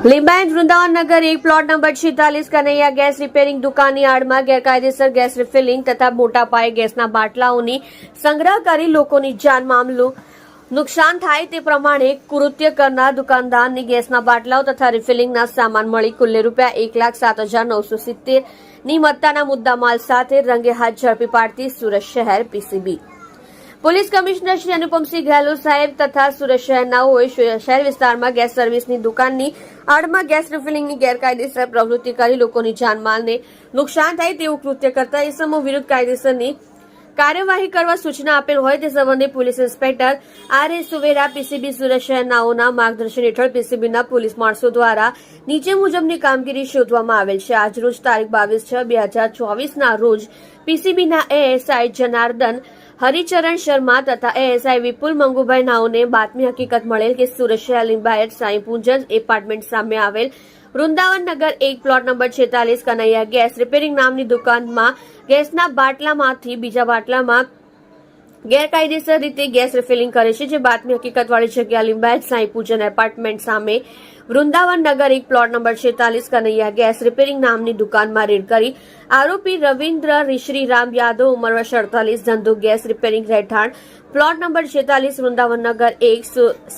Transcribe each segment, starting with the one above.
લીંબાયત વૃંદાવન નગર એક plot number છેતાલીસ Kanaiya gas repairing દુકાનની આડમાં ગેરકાયદેસર ગેસ રિફિલિંગ તથા મોટા પાયે ગેસના બાટલાઓની સંગ્રહ કરી લોકોની જાન મામલું. નુકસાન થાય તે પ્રમાણે કૃત્ય કરનાર દુકાનદારની ગેસના બાટલાઓ તથા રિફિલિંગના સામાન મળી કુલ્લે રૂપિયા એક લાખ સાત હજાર નવસો સિત્તેરની મત્તાના મુદ્દામાલ સાથે રંગે હાથ ઝડપી પાડતી સુરત શહેર PCB. Police commissioner Shri Anupamsinh Gehlot સાહેબ તથા સુરત શહેરનાઓએ શહેર વિસ્તારમાં ગેસ સર્વિસની દુકાનની આડમાં ગેસ રિફિલિંગની ગેરકાયદેસર પ્રવૃત્તિ કરી લોકોની જાનમાલને નુકસાન થાય તેવું કૃત્ય કરતા ઇસમો વિરુદ્ધ કાયદેસરની કાર્યવાહી કરવા સૂચના આપેલ હોય તે સંબંધે police inspector R A Suvera PCB Surat શહેરનાઓના માર્ગદર્શન હેઠળ પીસીબીના પોલીસ માણસો દ્વારા નીચે મુજબની કામગીરી શોધવામાં આવેલ છે. આજરોજ તારીખ બાવીસ છ, બે હજાર ચોવીસના રોજ પીસીબીના એએસઆઈ જનાર્દન હરિચરણ શર્મા તથા એએસઆઈ વિપુલ મંગુભાઈ નાઓને બાતમી હકીકત મળેલ કે સુરત શહેર લિંબાયત સાંઈ પૂંજન એપાર્ટમેન્ટ સામે આવેલ વૃંદાવન નગર એક પ્લોટ નંબર છેતાલીસ કનૈયા ગેસ રિપેરિંગ નામની દુકાનમાં ગેસના બાટલામાંથી બીજા બાટલામાં ગેરકાયદેસર રીતે ગેસ રિફિલિંગ કરે છે, જે બાતમી હકીકતવાળી જગ્યા લિંબાયત, સાંઈ પૂજન એપાર્ટમેન્ટ સામે વૃંદાવન નગર એક પ્લોટ નંબર છેતાલીસ કનૈયા ગેસ રિપેરિંગ નામની દુકાનમાં રેડ કરી આરોપી રવિન્દ્ર શ્રીરામ યાદવ ઉંમર વર્ષ અડતાલીસ, ધંધો ગેસ રિપેરિંગ રહેઠાણ પ્લોટ નંબર છેતાલીસ, વૃંદાવન નગર એક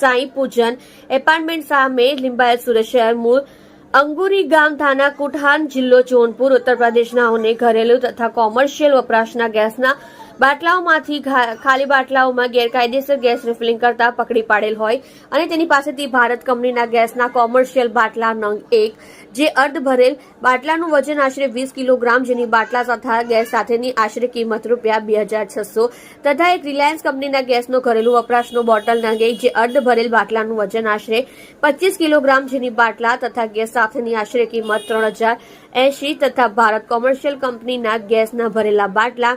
સાંઈ પૂજન એપાર્ટમેન્ટ સામે લિંબાયત સુરત શહેર મૂળ અંગુરી ગામ થાના કુઠાન જિલ્લો જોનપુર, ઉત્તર પ્રદેશનાઓને ઘરેલું તથા કોમર્શિયલ વપરાશના ગેસના બાટલાઓમાંથી ખાલી બાટલાઓમાં ગેરકાયદેસર ગેસ રિફિલિંગ કરતા પકડી પાડેલ હોય અને તેની પાસેથી ભારત કંપનીના ગેસના કોમર્શિયલ બાટલા નંગ એક, જે અર્ધ ભરેલ બાટલાનું વજન આશરે વીસ કિલોગ્રામ જેની બાટલા તથા ગેસ સાથેની આશરે કિંમત રૂપિયા બે હજાર છસો તથા એક રિલાયન્સ કંપનીના ગેસનો ઘરેલું વપરાશનો બોટલ નંગ એક, જે અર્ધ ભરેલ બાટલાનું વજન આશરે પચીસ કિલોગ્રામ જેની બાટલા તથા ગેસ સાથેની આશરે કિંમત ત્રણ હજાર એંશી તથા ભારત કોમર્શિયલ કંપનીના ગેસના ભરેલા બાટલા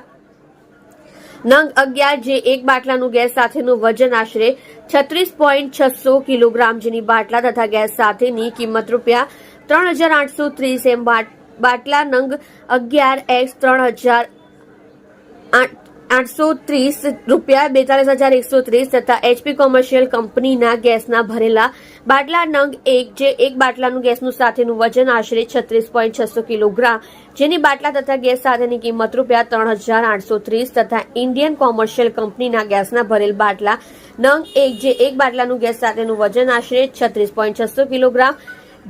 નંગ અગિયાર જે એક બાટલાનું ગેસ સાથેનું વજન આશરે છત્રીસ પોઈન્ટ છસો કિલોગ્રામ જેની બાટલા તથા ગેસ સાથેની કિંમત રૂપિયા ત્રણ હજાર આઠસો ત્રીસ એમ બાટ- બાટલા નંગ અગિયાર એક્સ ત્રણ હજાર આઠસો ત્રીસ રૂપિયા, બેતાલીસ હજાર એકસો ત્રીસ તથા એચપી કોમર્શિયલ કંપનીના ગેસના ભરેલા બાટલા નંગ એક જે એક બાટલાનું ગેસનું સાથેનું વજન આશરે છત્રીસ પોઈન્ટ છસો કિલોગ્રામ, જેની બાટલા તથા ગેસ સાથેની કિંમત રૂપિયા ત્રણ હજાર આઠસો ત્રીસ તથા ઇન્ડિયન કોમર્શિયલ કંપનીના ગેસના ભરેલ બાટલા નંગ એક જે એક બાટલાનું ગેસ સાથેનું વજન આશરે છત્રીસ પોઈન્ટ છસો કિલોગ્રામ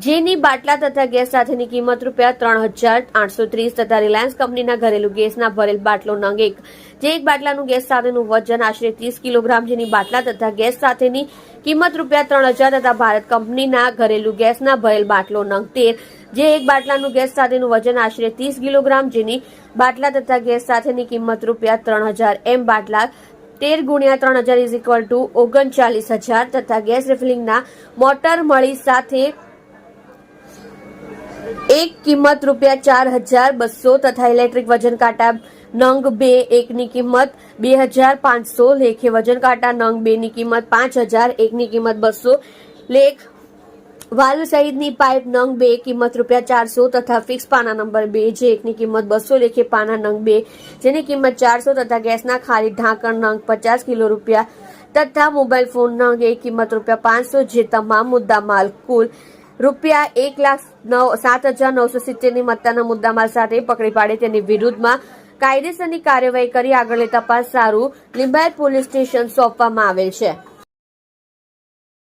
જેની બાટલા તથા ગેસ સાથેની કિંમત રૂપિયા ત્રણ હજાર આઠસો ત્રીસ તથા રિલાયન્સ કંપનીના ઘરેલું ગેસના ભરેલ બાટલો નંગ એક. જે એક બાટલાનું ગેસ સાથેનું વજન આશરે ત્રીસ કિલોગ્રામ, જેની બાટલા તથા ગેસ સાથેની કિંમત રૂપિયા ત્રણ હજાર તથા ભારત કંપનીના ઘરેલું ગેસના ભરેલ બાટલો નંગ તેર. જે એક બાટલાનું ગેસ સાથેનું વજન આશરે ત્રીસ કિલોગ્રામ, જેની બાટલા તથા ગેસ સાથેની કિંમત રૂપિયા ત્રણ હજાર એમ બાટલા તેર ગુણ્યા ત્રણ હજાર ઇઝ ઇક્વલ ટુ ઓગણચાલીસ હજાર તથા ગેસ રિફિલિંગના મોટર મળી સાથે એક કિંમત રૂપિયા ચાર હજાર બસો તથા ઇલેક્ટ્રિક વજન કાંટા નંગ બે એકની કિંમત બે હજાર પાંચસો, લેખે વજન કાંટા નંગ બે ની કિંમત પાંચ હજાર, એકની કિંમત બસો. લેખ વાલ્વ સહિતની પાઇપ નંગ બે, કિંમત રૂપિયા ચારસો તથા ફિક્સ પાના નંબર બે, જે એકની કિંમત બસો, લેખે પાના નંગ બે, જેની કિંમત ચારસો તથા ગેસના ખાલી ઢાંકણ નંગ પચાસ કિલો રૂપિયા તથા મોબાઈલ ફોન નંગ એક કિંમત રૂપિયા પાંચસો, જે તમામ મુદ્દામાલ કુલ રૂપિયા એક લાખ નવ, સાત હજાર નવસો સિત્તેરની મત્તાના મુદ્દામાલ સાથે પકડી પાડી તેની વિરુદ્ધમાં કાયદેસરની કાર્યવાહી કરી આગળની તપાસ સારું લિંબાયત પોલીસ સ્ટેશન સોંપવામાં આવેલ છે.